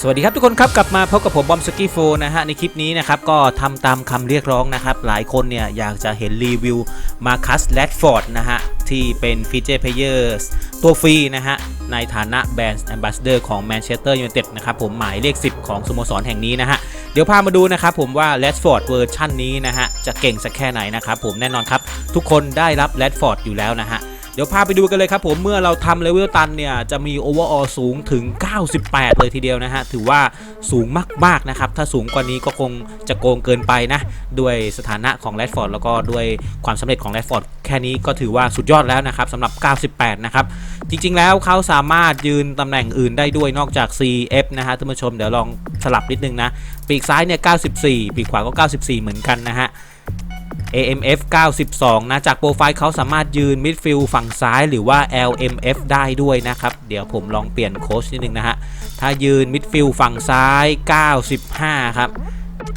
สวัสดีครับทุกคนครับกลับมาพบกับผมบอมสกี้โฟนะฮะในคลิปนี้นะครับก็ทำตามคำเรียกร้องนะครับ หลายคนเนี่ยอยากจะเห็นรีวิวมาคัสแรดฟอร์ดนะฮะที่เป็นฟีเจอร์เพลเยอร์ตัวฟรีนะฮะในฐานะแบรนด์แอมบาสเดอร์ของแมนเชสเตอร์ยูไนเต็ดนะครับผมหมายเลข 10 ของสโมสรแห่งนี้นะฮะเดี๋ยวพามาดูนะครับผมว่าแรดฟอร์ดเวอร์ชันนี้นะฮะจะเก่งสักแค่ไหนนะครับผมแน่นอนครับทุกคนได้รับแรดฟอร์ดอยู่แล้วนะฮะ ดี๋ยวพาไปดูกันเลยครับผมเมื่อเราทำเลเวลตันเนี่ย จะมีโอเวอร์ออสูงถึง 98 เลยทีเดียวนะฮะ ถือว่าสูงมากๆนะครับ ถ้าสูงกว่านี้ก็คงจะโกงเกินไปนะ ด้วยสถานะของแรดฟอร์ดแล้วก็ด้วยความสำเร็จของแรดฟอร์ดแค่นี้ก็ถือว่าสุดยอดแล้วนะครับสำหรับ 98 นะครับ จริง ๆ แล้วเขาสามารถยืนตำแหน่งอื่นได้ด้วยนอกจาก CF นะฮะท่านผู้ชมเดี๋ยวลองสลับนิดนึงนะปีกซ้ายเนี่ย 94 ปีกขวาก็ 94 เหมือนกันนะฮะ AMF 92 นะ จากโปรไฟล์เขาสามารถยืนมิดฟิลด์ฝั่งซ้ายหรือว่า LMF ได้ด้วยนะครับ เดี๋ยวผมลองเปลี่ยนโค้ชนิดนึงนะฮะ ถ้ายืนมิดฟิลด์ฝั่งซ้าย 95 ครับ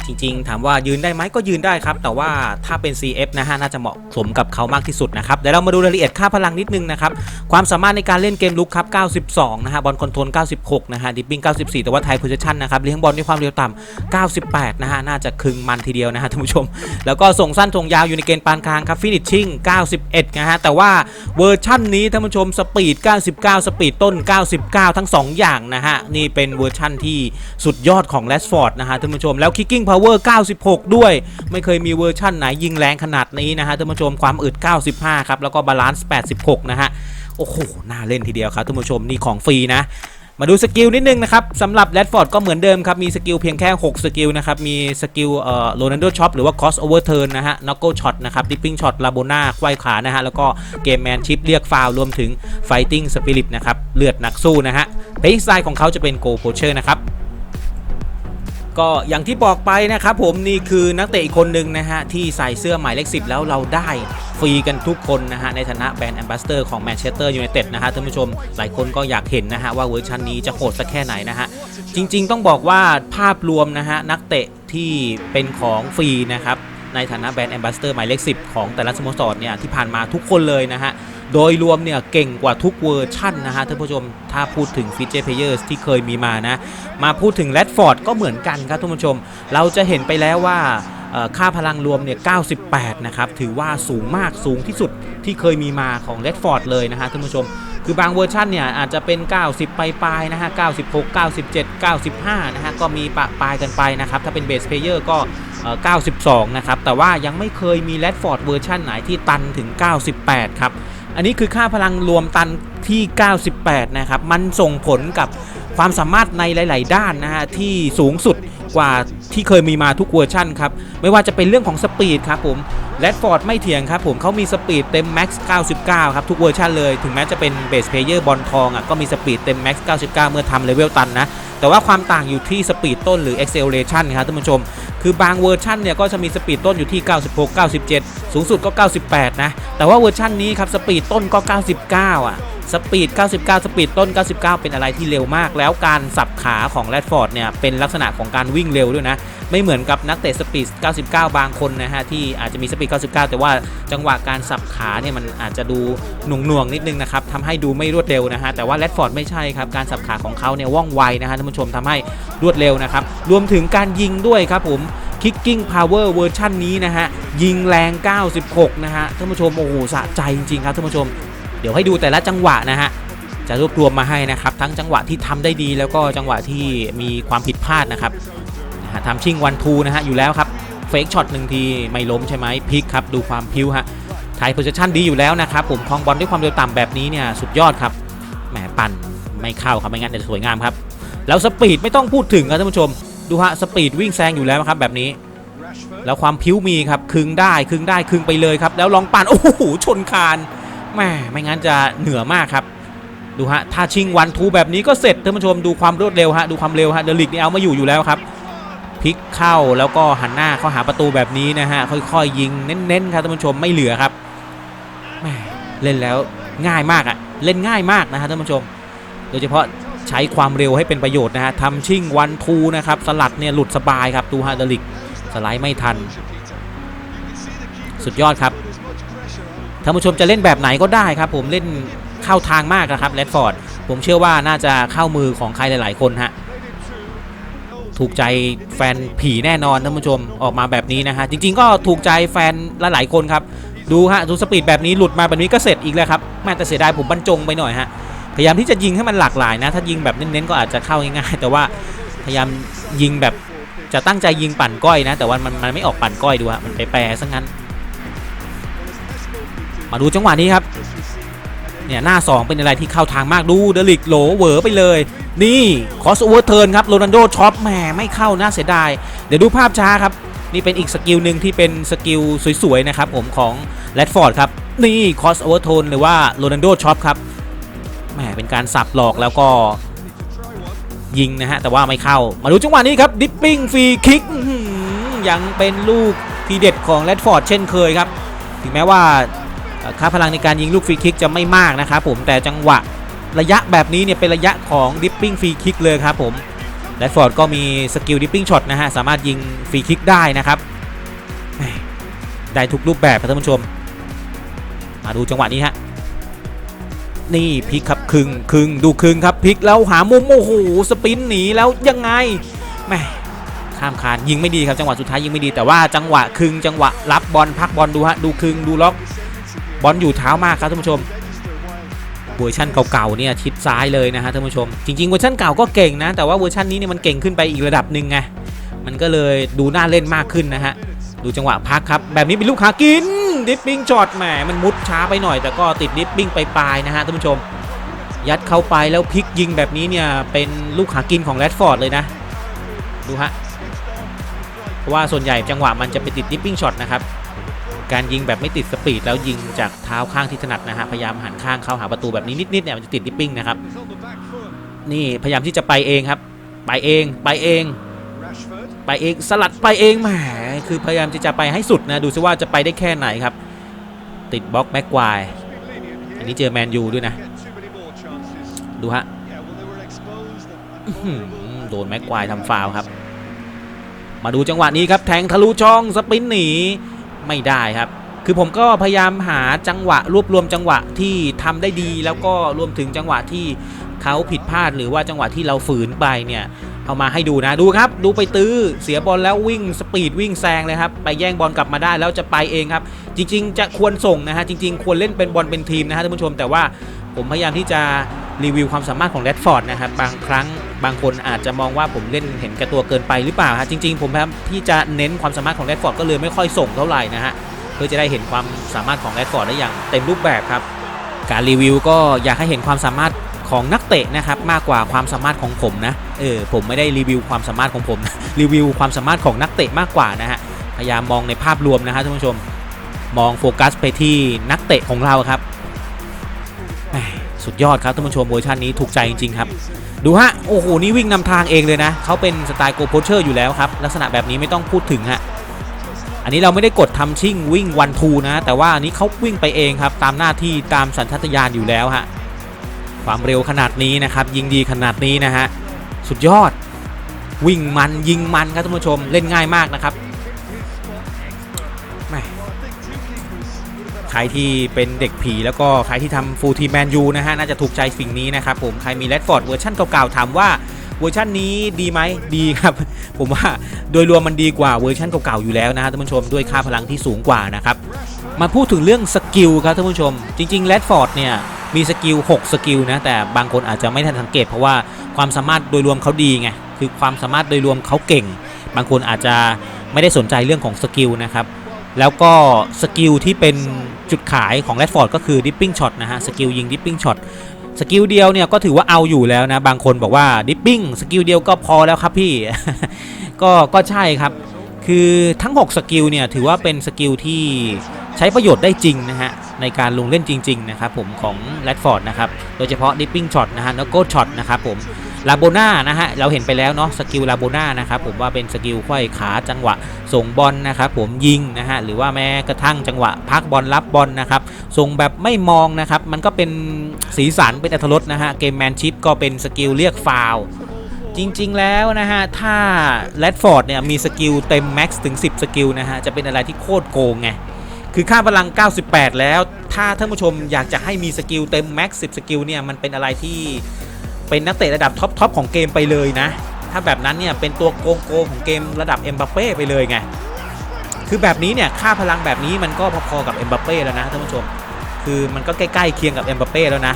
จริง ๆ ถามว่ายืนได้ไหมก็ยืนได้ครับ แต่ว่าถ้าเป็น CF นะฮะน่าจะเหมาะสมกับเขามากที่สุดนะครับเดี๋ยวเรามาดูรายละเอียดค่าพลังนิดนึงนะครับความสามารถในการเล่นเกมลุกครับ 92 นะฮะบอลคอนโทรล 96 นะฮะดิปปิ้ง 94 แต่ว่าไทยโพซิชันนะครับเลี้ยงบอลด้วยความเร็วต่ำ 98 นะฮะน่าจะคึงมันทีเดียวนะฮะท่านผู้ชม แล้วก็ส่งสั้นส่งยาวอยู่ในเกณฑ์ปานกลางครับฟินิชชิ่ง 91 นะฮะแต่ว่าเวอร์ชั่นนี้ท่านผู้ชมสปีด 99 สปีดต้น 99 ทั้ง 2 อย่างนะฮะนี่เป็นเวอร์ชั่นที่สุดยอดของแรชฟอร์ดนะฮะท่านผู้ชมแล้ว Kicking Power 96 ด้วย ไม่เคยมีเวอร์ชั่นไหนยิงแรงขนาดนี้นะฮะท่านผู้ชมความอึด 95 ครับ แล้วก็บาลานซ์ 86 นะฮะ โอ้โห น่าเล่นทีเดียวครับท่านผู้ชมนี่ของฟรีนะมาดูสกิลนิดนึงนะครับสำหรับแรดฟอร์ดก็เหมือนเดิมครับ มีสกิลเพียงแค่ 6 สกิลนะครับ มีสกิลเอ่อโรนัลโดช็อปหรือว่า cross over turn นนะฮะ knuckle shot นะครับ dipping shot ลาโบนาควายขานะฮะ แล้วก็เกมแมนชิปเรียกฟาวรวมถึง fighting spirit นะครับ เลือดนักสู้นะฮะ playing style ของเขาจะเป็น go poacher นะครับ ก็อย่างที่บอกไปนะครับผมนี่คือนักเตะอีกคนหนึ่งนะฮะที่ใส่เสื้อหมายเลข10แล้วเราได้ฟรีกันทุกคนนะฮะในฐานะแบรนด์แอมบาสเตอร์ของแมนเชสเตอร์ยูไนเต็ดนะฮะท่านผู้ชมหลายคนก็อยากเห็นนะฮะว่าเวอร์ชันนี้จะโหดสักแค่ไหนนะฮะจริง ๆ ต้องบอกว่าภาพรวมนะฮะนักเตะที่เป็นของฟรีนะครับในฐานะแบรนด์แอมบาสเตอร์หมายเลข10 ของแต่ละสโมสรเนี่ยที่ผ่านมาทุกคนเลยนะฮะ โดยรวมเนี่ยเก่งกว่าทุกเวอร์ชั่นนะฮะท่านผู้ชม ถ้าพูดถึงฟีเจอร์เพลเยอร์ที่เคยมีมานะ มาพูดถึงแรดฟอร์ดก็เหมือนกันครับท่านผู้ชม เราจะเห็นไปแล้วว่าค่าพลังรวมเนี่ย 98 นะครับ ถือว่าสูงมากสูงที่สุดที่เคยมีมาของแรดฟอร์ดเลยนะฮะท่านผู้ชม คือบางเวอร์ชันเนี่ย อาจจะเป็น 90ปลายๆนะฮะ 96 97 95 นะฮะ ก็มีปะปลายกันไปนะครับ ถ้าเป็นเบสเพลเยอร์ก็เอ่อ92 นะครับ แต่ว่ายังไม่เคยมีแรดฟอร์ดเวอร์ชันไหนที่ตันถึง 98 ครับ อันนี้คือค่าพลังรวมตันที่ 98 นะครับ มันส่งผลกับความสามารถในหลาย ๆ ด้านนะฮะที่สูงสุด กว่าที่เคยมีมาทุกเวอร์ชันครับ ไม่ว่าจะเป็นเรื่องของสปีดครับผมแรดฟอร์ดไม่เถียงครับผมเขามีสปีดเต็มแม็กซ์99 ครับ ทุกเวอร์ชันเลย ถึงแม้จะเป็นเบสเพเยอร์บอลทองอะก็มีสปีดเต็มแม็กซ์99 เมื่อทำเลเวลตันนะ แต่ว่าความต่างอยู่ที่สปีดต้นหรือ acceleration ครับท่านผู้ชม คือบางเวอร์ชันเนี่ยก็จะมีสปีดต้นอยู่ที่ 96 97 สูงสุดก็ 98 นะ แต่ว่าเวอร์ชันนี้ครับสปีดต้นก็ 99 อะ สปีด 99 สปีดต้น 99 เป็นอะไรที่เร็วมาก แล้วการสับขาของแรดฟอร์ดเนี่ยเป็นลักษณะของการวิ่งเร็วด้วยนะ ไม่เหมือนกับนักเตะสปีด 99 บางคนนะฮะที่อาจจะมีสปีด 99 แต่ว่าจังหวะการสับขาเนี่ยมันอาจจะดูหน่วงหน่วงๆนิดนึงนะครับทำให้ดูไม่รวดเร็วนะฮะแต่ว่าแรดฟอร์ดไม่ใช่ครับการสับขาของเขาเนี่ยว่องไวนะฮะท่านผู้ชมทำให้รวดเร็วนะครับรวมถึงการยิงด้วยครับผม Kicking Power เวอร์ชันนี้นะฮะยิงแรง 96 นะฮะท่านผู้ชมโอ้โหสะใจจริงๆครับท่านผู้ชม เดี๋ยวให้ดูแต่ละจังหวะนะฮะจะรวบรวมมาให้นะครับทั้งจังหวะที่ทำได้ดีแล้วก็จังหวะที่มีความผิดพลาดนะครับทำชิงวันทูนะฮะอยู่แล้วครับเฟกช็อตหนึ่งทีไม่ล้มใช่ไหมพลิกครับดูความพิ้วฮะไทยโพซิชันดีอยู่แล้วนะครับผมคลองบอลด้วยความเร็วต่ำแบบนี้เนี่ยสุดยอดครับแหมปั่นไม่เข้าครับไม่งั้นจะสวยงามครับแล้วสปีดไม่ต้องพูดถึงครับท่านผู้ชม ดูฮะสปีดวิ่งแซงอยู่แล้วครับแบบนี้ แล้วความพิ้วมีครับคึงได้คึงได้คึงไปเลยครับแล้วลองปั่นโอ้โหชนคาน แม่ไม่งั้นจะเหนือมากครับ ดูฮะถ้าชิงวันทูแบบนี้ก็เสร็จท่านผู้ชมดูความรวดเร็วฮะดูความเร็วฮะเดลิกนี่เอามาอยู่อยู่แล้วครับพลิกเข้าแล้วก็หันหน้าเข้าหาประตูแบบนี้นะฮะค่อยๆยิงเน้นๆครับท่านผู้ชมไม่เหลือครับแม่เล่นแล้วง่ายมากอะเล่นง่ายมากนะฮะท่านผู้ชม โดยเฉพาะใช้ความเร็วให้เป็นประโยชน์นะฮะทำชิงวันทูนะครับสลัดเนี่ยหลุดสบายครับดูฮะเดลิกสไลด์ไม่ทัน สุดยอดครับ ท่านผู้ชมจะเล่นแบบไหนก็ได้ครับ ผมเล่นเข้าทางมากนะครับแรดฟอร์ดผมเชื่อว่าน่าจะเข้ามือของใครหลาย ๆ คนฮะถูกใจแฟนผีแน่นอนท่านผู้ชมออกมาแบบนี้นะฮะจริง ๆ ก็ถูกใจแฟนหลายๆคนครับดูฮะดูสปีดแบบนี้หลุดมาแบบนี้ก็เสร็จอีกแล้วครับแม่แต่เสียดายผมบรรจงไปหน่อยฮะพยายามที่จะยิงให้มันหลากหลายนะ ถ้ายิงแบบเน้นๆก็อาจจะเข้าง่ายๆแต่ว่าพยายามยิงแบบจะตั้งใจยิงปั่นก้อยนะ แต่ว่ามันมันไม่ออกปั่นก้อยดูฮะมันไปแปรซะงั้น มาดูจังหวะนี้ครับเนี่ยหน้า 2 เป็นอะไรที่เข้าทางมากดูเดลิกโหลเวอไปเลย นี่คอสโอเวอร์เทิร์นครับโรนัลโดช็อปแหมไม่เข้าน่าเสียดาย เดี๋ยวดูภาพช้าครับ นี่เป็นอีกสกิลหนึ่งที่เป็นสกิลสวยๆนะครับผมของแรดฟอร์ดครับ นี่คอสโอเวอร์โทนหรือว่าโรนัลโดช็อปครับแหมเป็นการสับหลอกแล้วก็ยิงนะฮะแต่ว่าไม่เข้า มาดูจังหวะนี้ครับดิปปิ้งฟรีคิกยังเป็นลูกทีเด็ดของแรดฟอร์ดเช่นเคยครับถึงแม้ว่า ค่าพลังในการยิงลูกฟรีคิกจะไม่มากนะครับผมแต่จังหวะระยะแบบนี้เนี่ยเป็นระยะของดิปปิ้งฟรีคิกเลยครับผมแรดฟอร์ดก็มีสกิลดิปปิ้งช็อตนะฮะสามารถยิงฟรีคิกได้นะครับได้ทุกรูปแบบครับท่านผู้ชม มาดูจังหวะนี้ฮะนี่พิกครับคึงคึงดูคึงครับพิกแล้วหามุมโอ้โหสปินหนีแล้วยังไงแม่ข้ามคานยิงไม่ดีครับจังหวะสุดท้ายยิงไม่ดีแต่ว่าจังหวะคึงจังหวะรับบอลพักบอลดูฮะดูคึงดูล็อก บอลอยู่เท้ามากครับท่านผู้ชมเวอร์ชันเก่าๆเนี่ยชิดซ้ายเลยนะฮะท่านผู้ชม จริงๆเวอร์ชันเก่าก็เก่งนะ แต่ว่าเวอร์ชันนี้เนี่ยมันเก่งขึ้นไปอีกระดับหนึ่งไงมันก็เลยดูน่าเล่นมากขึ้นนะฮะดูจังหวะพักครับ แบบนี้เป็นลูกขากินดิปปิ้งช็อตแหมมันมุดช้าไปหน่อย แต่ก็ติดดิปปิ้งไปปลายนะฮะท่านผู้ชม ยัดเข้าไปแล้วพลิกยิงแบบนี้เนี่ยเป็นลูกขากินของแรดฟอร์ดเลยนะ ดูฮะเพราะว่าส่วนใหญ่จังหวะมันจะไปติดดิปปิ้งช็อตนะครับ การยิงแบบไม่ติดสปีดแล้วยิงจากเท้าข้างที่ถนัดนะฮะพยายามหันข้างเข้าหาประตูแบบนี้นิดๆเนี่ยมันจะติดดิปปิ้งนะครับนี่พยายามที่จะไปเองครับ ไปเองไปเอง ไปเองสลัดไปเองแหมคือพยายามที่จะไปให้สุดนะดูซิว่าจะไปได้แค่ไหนครับ ติดบล็อกแม็กควายอันนี้เจอแมนยูด้วยนะ ดูฮะโดนแม็กควายทำฟาวครับ มาดูจังหวะนี้ครับแทงทะลุช่องสปินหนี ไม่ได้ครับ คือผมก็พยายามหาจังหวะรวบรวมจังหวะที่ทำได้ดี แล้วก็รวมถึงจังหวะที่เขาผิดพลาดหรือว่าจังหวะที่เราฝืนไปเนี่ยเอามาให้ดูนะดูครับ ดูไปตื้อเสียบอลแล้ววิ่งสปีดวิ่งแซงเลยครับไปแย่งบอลกลับมาได้แล้วจะไปเองครับ จริง ๆ จะควรส่งนะฮะจริง ๆ ควรเล่นเป็นบอลเป็นทีมนะฮะท่านผู้ชม แต่ว่าผมพยายามที่จะรีวิวความสามารถของแรดฟอร์ดนะครับบางครั้ง บางคนอาจจะมองว่าผมเล่นเห็นแก่ตัวเกินไปหรือเปล่าฮะจริง ๆ ผมพยายามที่จะเน้นความสามารถของแรดฟอร์ดก็เลยไม่ค่อยส่งเท่าไหร่นะฮะเพื่อจะได้เห็นความสามารถของแรดฟอร์ดได้อย่างเต็มรูปแบบครับ การรีวิวก็อยากให้เห็นความสามารถของนักเตะนะครับมากกว่าความสามารถของผมนะเออผมไม่ได้รีวิวความสามารถของผมรีวิวความสามารถของนักเตะมากกว่านะฮะพยายามมองในภาพรวมนะฮะท่านผู้ชมมองโฟกัสไปที่นักเตะของเราครับสุดยอดครับท่านผู้ชมเวอร์ชันนี้ถูกใจจริงๆครับ ดูฮะ โอ้โห นี่วิ่งนำทางเองเลยนะ เขาเป็นสไตล์โกโพเชอร์อยู่แล้วครับ ลักษณะแบบนี้ไม่ต้องพูดถึงฮะ อันนี้เราไม่ได้กดทำชิ่งวิ่งวันทูนะ แต่ว่าอันนี้เขาวิ่งไปเองครับ ตามหน้าที่ตามสัญชาตญาณอยู่แล้วฮะ ความเร็วขนาดนี้นะครับ ยิงดีขนาดนี้นะฮะ สุดยอด วิ่งมันยิงมันครับท่านผู้ชม เล่นง่ายมากนะครับ ใครที่เป็นเด็กผีแล้วก็ใครที่ทำฟูลทีแมนยูนะฮะน่าจะถูกใจสิ่งนี้นะครับผมใครมีแรดฟอร์ดเวอร์ชันเก่าๆถามว่าเวอร์ชันนี้ดีไหมดีครับ ผมว่าโดยรวมมันดีกว่าเวอร์ชันเก่าๆอยู่แล้วนะฮะท่านผู้ชมด้วยค่าพลังที่สูงกว่านะครับมาพูดถึงเรื่องสกิลครับท่านผู้ชม จริงๆแรดฟอร์ดเนี่ยมีสกิล6สกิลนะแต่บางคนอาจจะไม่ทันสังเกต เพราะว่าความสามารถโดยรวมเขาดีไงคือความสามารถโดยรวมเขาเก่ง บางคนอาจจะไม่ได้สนใจเรื่องของสกิลนะครับ แล้วก็สกิลที่เป็นจุดขายของแรดฟอร์ดก็คือดิปปิ้งช็อตนะฮะสกิลยิงดิปปิ้งช็อตสกิลเดียวเนี่ยก็ถือว่าเอาอยู่แล้วนะ บางคนบอกว่าดิปปิ้งสกิลเดียวก็พอแล้วครับพี่ ก็ก็ใช่ครับ คือทั้ง 6 สกิลเนี่ยถือว่าเป็นสกิลที่ใช้ประโยชน์ได้จริงนะฮะ ในการลงเล่นจริง ๆ นะครับผมของแรดฟอร์ดนะครับ โดยเฉพาะดิปปิ้งช็อตนะฮะแล้วก็ช็อตนะครับผม ลาโบนานะฮะเราเห็นไปแล้วเนาะสกิลลาโบนานะครับผมว่าเป็นสกิลไขว้ขาจังหวะส่งบอลนะครับผมยิงนะฮะหรือว่าแม้กระทั่งจังหวะพักบอลรับบอลนะครับส่งแบบไม่มองนะครับมันก็เป็นสีสันเป็นอัตรสนะฮะเกมแมนชิพก็เป็นสกิลเรียกฟาวจริงๆ แล้วนะฮะ ถ้าแรดฟอร์ดเนี่ยมีสกิลเต็มแม็กซ์ถึง 10 สกิลนะฮะ จะเป็นอะไรที่โคตรโกงไง คือค่าพลัง 98 แล้ว ถ้าท่านผู้ชมอยากจะให้มีสกิลเต็มแม็กซ์10 สกิลเนี่ย มันเป็นอะไรที่ เป็นนักเตะระดับท็อปทอปของเกมไปเลยนะ ถ้าแบบนั้นเนี่ยเป็นตัวโกงโกงของเกมระดับเอ็มบัปเป้ไปเลยไงคือแบบนี้เนี่ยค่าพลังแบบนี้มันก็พอๆกับเอ็มบัปเป้แล้วนะท่านผู้ชม คือมันก็ใกล้ๆเคียงกับเอ็มบัปเป้แล้วนะ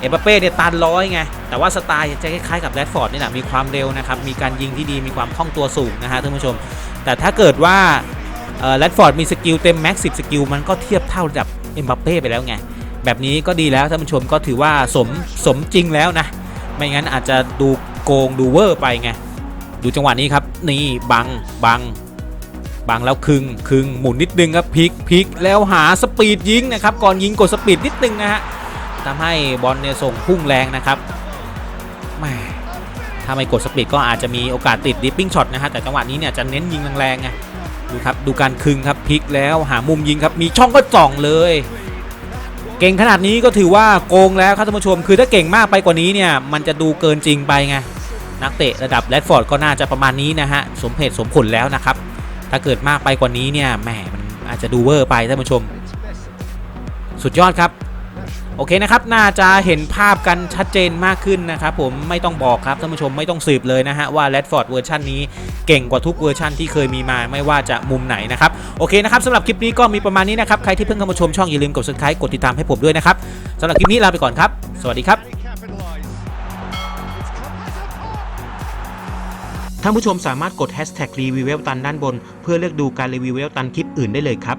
เอ็มบัปเป้เนี่ยตันร้อยไงแต่ว่าสไตล์จะคล้ายๆกับแรดฟอร์ดนี่แหละมีความเร็วนะครับมีการยิงที่ดีมีความคล่องตัวสูงนะฮะท่านผู้ชม แต่ถ้าเกิดว่าแรดฟอร์ดมีสกิลเต็มแม็กซ์สิสกิลมันก็เทียบเท่าระดับเอ็มบัปเป้ไปแล้วไงแบบนี้ก็ดีแล้วท่านผู้ชมก็ถือว่าสมสมจริงแล้วนะ ไม่งั้นอาจจะดูโกงดูเวอร์ไปไง ดูจังหวะนี้ครับ นี่บังบังบังแล้วคึงคึงหมุนนิดนึงครับพลิกพลิกแล้วหาสปีดยิงนะครับก่อนยิงกดสปีดนิดนึงนะฮะทำให้บอลเนี่ยส่งพุ่งแรงนะครับแหม่ถ้าไม่กดสปีดก็อาจจะมีโอกาสติดดิปปิ้งช็อตนะฮะแต่จังหวะนี้เนี่ยจะเน้นยิงแรงๆไงดูครับดูการคึงครับพลิกแล้วหามุมยิงครับมีช่องก็จ่องเลย ก่งขนาดนี้ก็ถือว่าโกงแล้วครับท่านผู้ชม คือถ้าเก่งมากไปกว่านี้เนี่ย มันจะดูเกินจริงไปไง นักเตะระดับแรดฟอร์ดก็น่าจะประมาณนี้นะฮะ สมเหตุสมผลแล้วนะครับ ถ้าเกิดมากไปกว่านี้เนี่ย แหม มันอาจจะดูเวอร์ไปท่านผู้ชม สุดยอดครับ โอเคนะครับ น่าจะเห็นภาพกันชัดเจนมากขึ้นนะครับผมไม่ต้องบอกครับท่านผู้ชมไม่ต้องสืบเลยนะฮะว่าแรดฟอร์ดเวอร์ชันนี้เก่งกว่าทุกเวอร์ชันที่เคยมีมาไม่ว่าจะมุมไหนนะครับโอเคนะครับสำหรับคลิปนี้ก็มีประมาณนี้นะครับใครที่เพิ่งเข้ามาชมช่องอย่าลืมกด subscribe กดติดตามให้ผมด้วยนะครับสำหรับคลิปนี้ลาไปก่อนครับ สวัสดีครับท่านผู้ชมสามารถกด hashtag รีวิวเวลตันด้านบน เพื่อเลือกดูการรีวิวเวลตันคลิปอื่นได้เลยครับ